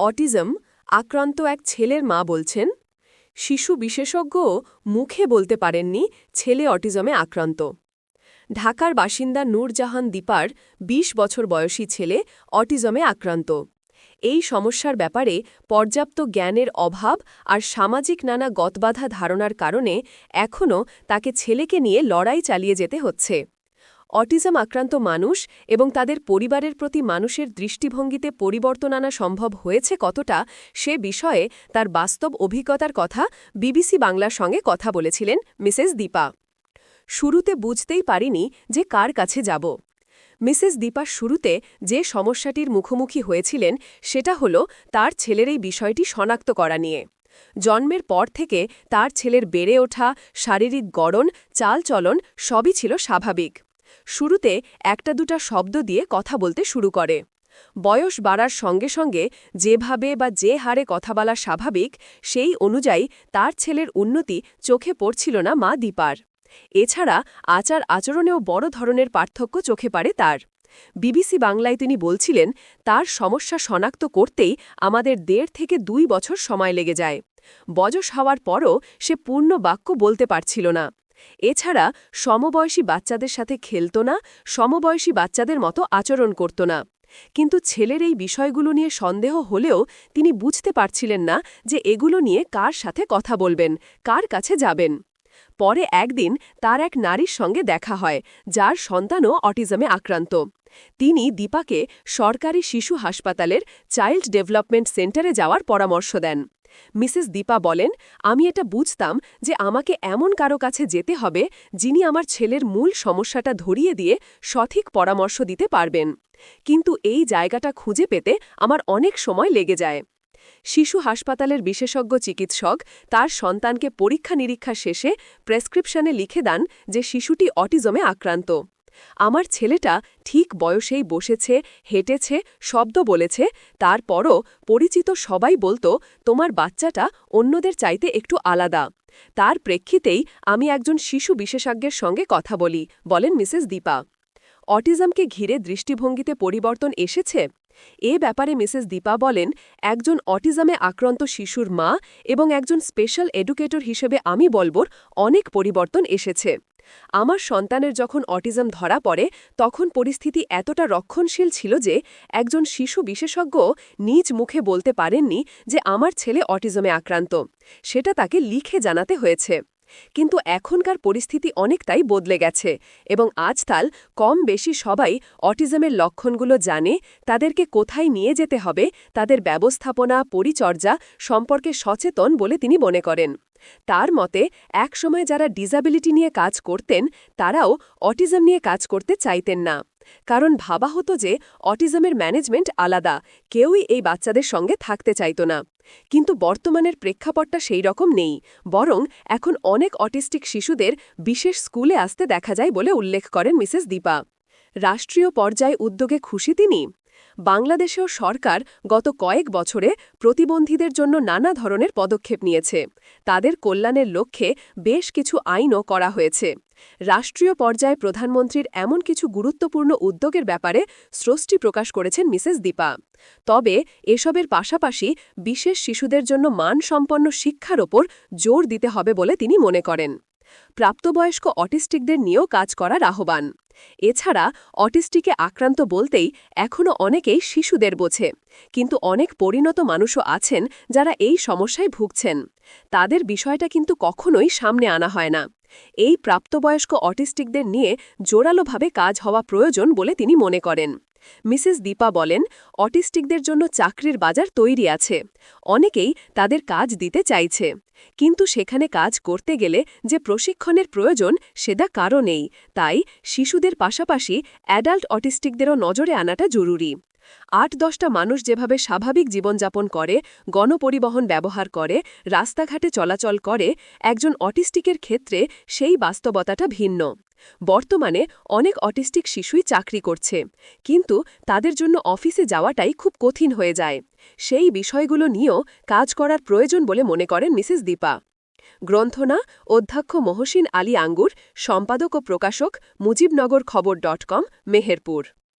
Autism আক্রান্ত এক ছেলের মা বলছেন, শিশু বিশেষজ্ঞও মুখে বলতে পারেননি ছেলে অটিজমে আক্রান্ত। ঢাকার বাসিন্দা নূরজাহান দীপার ২০ বছর বয়সী ছেলে অটিজমে আক্রান্ত। এই সমস্যার ব্যাপারে পর্যাপ্ত জ্ঞানের অভাব আর সামাজিক নানা গতবাধা ধারণার কারণে এখনও তাকে ছেলেকে নিয়ে লড়াই চালিয়ে যেতে হচ্ছে। অটিজম আক্রান্ত মানুষ এবং তাদের পরিবারের প্রতি মানুষের দৃষ্টিভঙ্গিতে পরিবর্তন আনা সম্ভব হয়েছে কতটা, সে বিষয়ে তার বাস্তব অভিজ্ঞতার কথা বিবিসি বাংলার সঙ্গে কথা বলেছিলেন মিসেস দীপা। শুরুতে বুঝতেই পারিনি যে কার কাছে যাব। মিসেস দীপা শুরুতে যে সমস্যাটির মুখোমুখি হয়েছিলেন সেটা হল তার ছেলের এই বিষয়টি শনাক্ত করা নিয়ে। জন্মের পর থেকে তার ছেলের বেড়ে ওঠা, শারীরিক গড়ন, চালচলন সবই ছিল স্বাভাবিক। শুরুতে একটা দুটা শব্দ দিয়ে কথা বলতে শুরু করে। বয়স বাড়ার সঙ্গে সঙ্গে যেভাবে বা যে হারে কথা বলা স্বাভাবিক, সেই অনুযায়ী তার ছেলের উন্নতি চোখে পড়ছিল না মা দীপার। এছাড়া আচার আচরণেও বড় ধরনের পার্থক্য চোখে পারে তার। বিবিসি বাংলায় তিনি বলছিলেন, তার সমস্যা শনাক্ত করতেই আমাদের দেড় থেকে দুই বছর সময় লেগে যায়। বজস হওয়ার পরও সে পূর্ণ বাক্য বলতে পারছিল না। এছাড়া সমবয়সী বাচ্চাদের সাথে খেলত না, সমবয়সী বাচ্চাদের মতো আচরণ করত না। কিন্তু ছেলের এই বিষয়গুলো নিয়ে সন্দেহ হলেও তিনি বুঝতে পারছিলেন না যে এগুলো নিয়ে কার সাথে কথা বলবেন, কার কাছে যাবেন। পরে একদিন তার এক নারীর সঙ্গে দেখা হয়, যার সন্তানও অটিজমে আক্রান্ত। তিনি দীপাকে সরকারি শিশু হাসপাতালের চাইল্ড ডেভেলপমেন্ট সেন্টারে যাওয়ার পরামর্শ দেন। মিসেস দীপা বলেন, আমি এটা বুঝতাম যে আমাকে এমন কারও কাছে যেতে হবে যিনি আমার ছেলের মূল সমস্যাটা ধরিয়ে দিয়ে সঠিক পরামর্শ দিতে পারবেন। কিন্তু এই জায়গাটা খুঁজে পেতে আমার অনেক সময় লেগে যায়। শিশু হাসপাতালের বিশেষজ্ঞ চিকিৎসক তার সন্তানকে পরীক্ষা নিরীক্ষা শেষে প্রেসক্রিপশনে লিখে দেন যে শিশুটি অটিজমে আক্রান্ত। আমার ছেলেটা ঠিক বয়সেই বসেছে, হেঁটেছে, শব্দ বলেছে, তারপরও পরিচিত সবাই বলতো, তোমার বাচ্চাটা অন্যদের চাইতে একটু আলাদা। তার প্রেক্ষিতেই আমি একজন শিশু বিশেষজ্ঞের সঙ্গে কথা বলি, বলেন মিসেস দীপা। অটিজমকে ঘিরে দৃষ্টিভঙ্গিতে পরিবর্তন এসেছে? এ ব্যাপারে মিসেস দীপা বলেন, একজন অটিজমে আক্রান্ত শিশুর মা এবং একজন স্পেশাল এডুকেটর হিসেবে আমি বলবর অনেক পরিবর্তন এসেছে। আমার সন্তানের যখন অটিজম ধরা পড়ে, তখন পরিস্থিতি এতটা রক্ষণশীল ছিল যে, একজন শিশু বিশেষজ্ঞ নিজ মুখে বলতে পারেননি যে, আমার ছেলে অটিজমে আক্রান্ত। সেটা তাকে লিখে জানাতে হয়েছে। কিন্তু এখনকার পরিস্থিতি অনেকটাই বদলে গেছে এবং আজকাল কম বেশি সবাই অটিজমের লক্ষণগুলো জানে, তাদেরকে কোথায় নিয়ে যেতে হবে, তাদের ব্যবস্থাপনা, পরিচর্যা সম্পর্কে সচেতন বলে তিনি মনে করেন। তার মতে, একসময় যারা ডিজাবিলিটি নিয়ে কাজ করতেন, তারাও অটিজম নিয়ে কাজ করতে চাইতেন না। কারণ ভাবা হতো যে, অটিজমের ম্যানেজমেন্ট আলাদা, কেউই এই বাচ্চাদের সঙ্গে থাকতে চাইত না। কিন্তু বর্তমানের প্রেক্ষাপটটা সেই রকম নেই, বরং এখন অনেক অটিস্টিক শিশুদের বিশেষ স্কুলে আসতে দেখা যায় বলে উল্লেখ করেন মিসেস দীপা। রাষ্ট্রীয় পর্যায়ে উদ্যোগে খুশি তিনি? বাংলাদেশেও সরকার গত কয়েক বছরে প্রতিবন্ধীদের জন্য নানা ধরনের পদক্ষেপ নিয়েছে। তাদের কল্যাণের লক্ষ্যে বেশ কিছু আইনও করা হয়েছে। রাষ্ট্রীয় পর্যায়ে প্রধানমন্ত্রীর এমন কিছু গুরুত্বপূর্ণ উদ্যোগের ব্যাপারে স্রষ্টি প্রকাশ করেছেন মিসেস দীপা। তবে এসবের পাশাপাশি বিশেষ শিশুদের জন্য মানসম্পন্ন শিক্ষার ওপর জোর দিতে হবে বলে তিনি মনে করেন। প্রাপ্তবয়স্ক অটিস্টিকদের নিয়েও কাজ করার আহ্বান। এছাড়া অটিস্টিকে আক্রান্ত বলতেই এখনও অনেকেই শিশুদের বোঝে, কিন্তু অনেক পরিণত মানুষও আছেন যারা এই সমস্যায় ভুগছেন। তাদের বিষয়টা কিন্তু কখনোই সামনে আনা হয় না। এই প্রাপ্তবয়স্ক অটিস্টিকদের নিয়ে জোরালোভাবে কাজ হওয়া প্রয়োজন বলে তিনি মনে করেন। মিসেস দীপা বলেন, অটিস্টিকদের জন্য চাকরির বাজার তৈরি আছে। অনেকেই তাদের কাজ দিতে চাইছে। কিন্তু সেখানে কাজ করতে গেলে যে প্রশিক্ষণের প্রয়োজন, সেটা কারও নেই। তাই শিশুদের পাশাপাশি অ্যাডাল্ট অটিস্টিকদেরও নজরে আনাটা জরুরি। আট দশটা মানুষ যেভাবে স্বাভাবিক জীবনযাপন করে, গণপরিবহন ব্যবহার করে, রাস্তাঘাটে চলাচল করে, একজন অটিস্টিকের ক্ষেত্রে সেই বাস্তবতাটা ভিন্ন। বর্তমানে অনেক অটিস্টিক শিশুই চাকরি করছে, কিন্তু তাদের জন্য অফিসে যাওয়াটাই খুব কঠিন হয়ে যায়। সেই বিষয়গুলো নিয়েও কাজ করার প্রয়োজন বলে মনে করেন মিসেস দীপা। গ্রন্থনা, অধ্যক্ষ মহসিন আলী আঙ্গুর, সম্পাদক ও প্রকাশক মুজিবনগর খবর ডট কম, মেহেরপুর।